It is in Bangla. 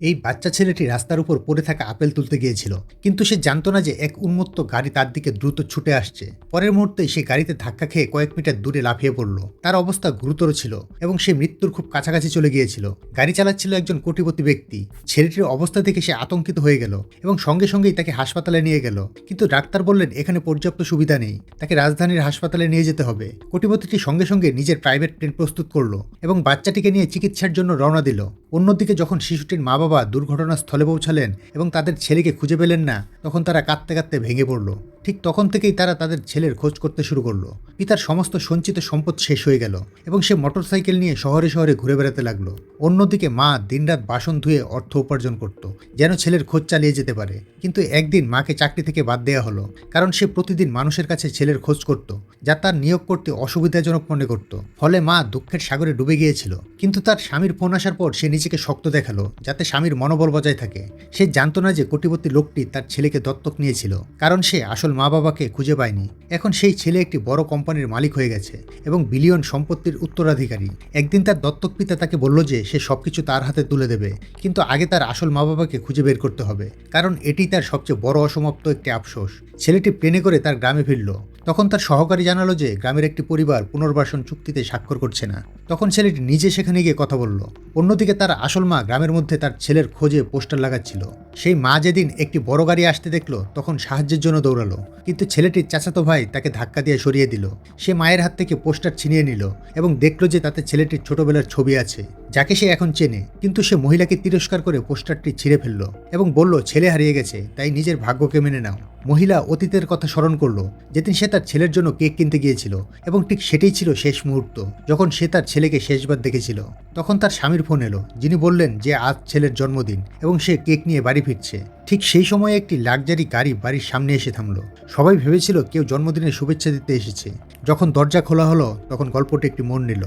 এই বাচ্চা ছেলেটি রাস্তার উপর পড়ে থাকা আপেল তুলতে গিয়েছিল, কিন্তু সে জানতো না যে এক উন্মত্ত গাড়ি তার দিকে দ্রুত ছুটে আসছে। পরের মুহূর্তে সে গাড়িতে ধাক্কা খেয়ে কয়েক মিটার দূরে লাফিয়ে পড়ল। তার অবস্থা গুরুতর ছিল এবং সে মৃত্যুর খুব কাছাকাছি চলে গিয়েছিল। গাড়ি চালাচ্ছিল একজন কোটিপতি ব্যক্তি। ছেলেটির অবস্থা দেখে সে আতঙ্কিত হয়ে গেল এবং সঙ্গে সঙ্গেই তাকে হাসপাতালে নিয়ে গেল। কিন্তু ডাক্তার বললেন, এখানে পর্যাপ্ত সুবিধা নেই। তাকে রাজধানীর হাসপাতালে নিয়ে যেতে হবে। কোটিপতিটি সঙ্গে সঙ্গে নিজের প্রাইভেট প্লেন প্রস্তুত করল এবং বাচ্চাটিকে নিয়ে চিকিৎসার জন্য রওনা দিল। অন্যদিকে যখন শিশুটির মা বাবা দুর্ঘটনাস্থলে পৌঁছালেন এবং তাদের ছেলেকে খুঁজে পেলেন না। তখন তারা কাঁদতে কাঁদতে ভেঙে পড়ল। ঠিক তখন থেকেই তারা তাদের ছেলের খোঁজ করতে শুরু করল। পিতার সমস্ত সঞ্চিত সম্পদ শেষ হয়ে গেল এবং সে মোটরসাইকেল নিয়ে শহরে শহরে ঘুরে বেড়াতে লাগল। অন্যদিকে মা দিনরাত বাসন ধুয়ে অর্থ উপার্জন করত, যেন ছেলের খোঁজ চালিয়ে যেতে পারে। কিন্তু একদিন মাকে চাকরি থেকে বাদ দেওয়া হলো, কারণ সে প্রতিদিন মানুষের কাছে ছেলের খোঁজ করত, যা তার নিয়োগ করতে অসুবিধাজনক মনে করত। ফলে মা দুঃখের সাগরে ডুবে গিয়েছিল, কিন্তু তার স্বামীর ফোন আসার পর সে নিজেকে শক্ত দেখাল, যাতে স্বামীর মনোবল বজায় থাকে। সে জানতো না যে কোটিপতি লোকটি তার ছেলেকে দত্তক নিয়েছিল, কারণ সে আসল মা বাবাকে খুঁজে পায়নি। এখন সেই ছেলে একটি বড় কোম্পানির মালিক হয়ে গেছে এবং বিলিয়ন সম্পত্তির উত্তরাধিকারী। একদিন তার দত্তক পিতা তাকে বলল যে সে সবকিছু তার হাতে তুলে দেবে, কিন্তু আগে তার আসল মা বাবাকে খুঁজে বের করতে হবে, কারণ এটি তার সবচেয়ে বড় অসমাপ্ত একটি আফসোস। ছেলেটি প্লেনে করে তার গ্রামে ফিরল। তখন তার সহকারী জানালো যে গ্রামের একটি পরিবার পুনর্বাসন চুক্তিতে স্বাক্ষর করছে না। তখন ছেলেটি নিজে সেখানে গিয়ে কথা বলল। অন্যদিকে তার আসল মা গ্রামের মধ্যে তার ছেলের খোঁজে পোস্টার লাগাচ্ছিল। সেই মা যেদিন একটি বড় গাড়ি আসতে দেখল, তখন সাহায্যের জন্য দৌড়ালো। কিন্তু ছেলেটির চাচাতো ভাই তাকে ধাক্কা দিয়ে সরিয়ে দিল। সে মায়ের হাত থেকে পোস্টার ছিনিয়ে নিল এবং দেখল যে তাতে ছেলেটির ছোটবেলার ছবি আছে। যাকে সে এখন চেনে, কিন্তু সে মহিলাকে তিরস্কার করে পোস্টারটি ছিঁড়ে ফেলল এবং বলল, ছেলে হারিয়ে গেছে, তাই নিজের ভাগ্যকে মেনে নাও। মহিলা অতীতের কথা স্মরণ করল, যেদিন সে তার ছেলের জন্য কেক কিনতে গিয়েছিল এবং ঠিক সেটাই ছিল শেষ মুহূর্ত, যখন সে তার ছেলেকে শেষবার দেখেছিল। তখন তার স্বামীর ফোন এলো, যিনি বললেন যে আজ ছেলের জন্মদিন এবং সে কেক নিয়ে বাড়ি ফিরছে। ঠিক সেই সময়ে একটি লাক্সারি গাড়ি বাড়ির সামনে এসে থামলো। সবাই ভেবেছিল কেউ জন্মদিনের শুভেচ্ছা দিতে এসেছে। যখন দরজা খোলা হলো, তখন গল্পটি একটি মন নিল।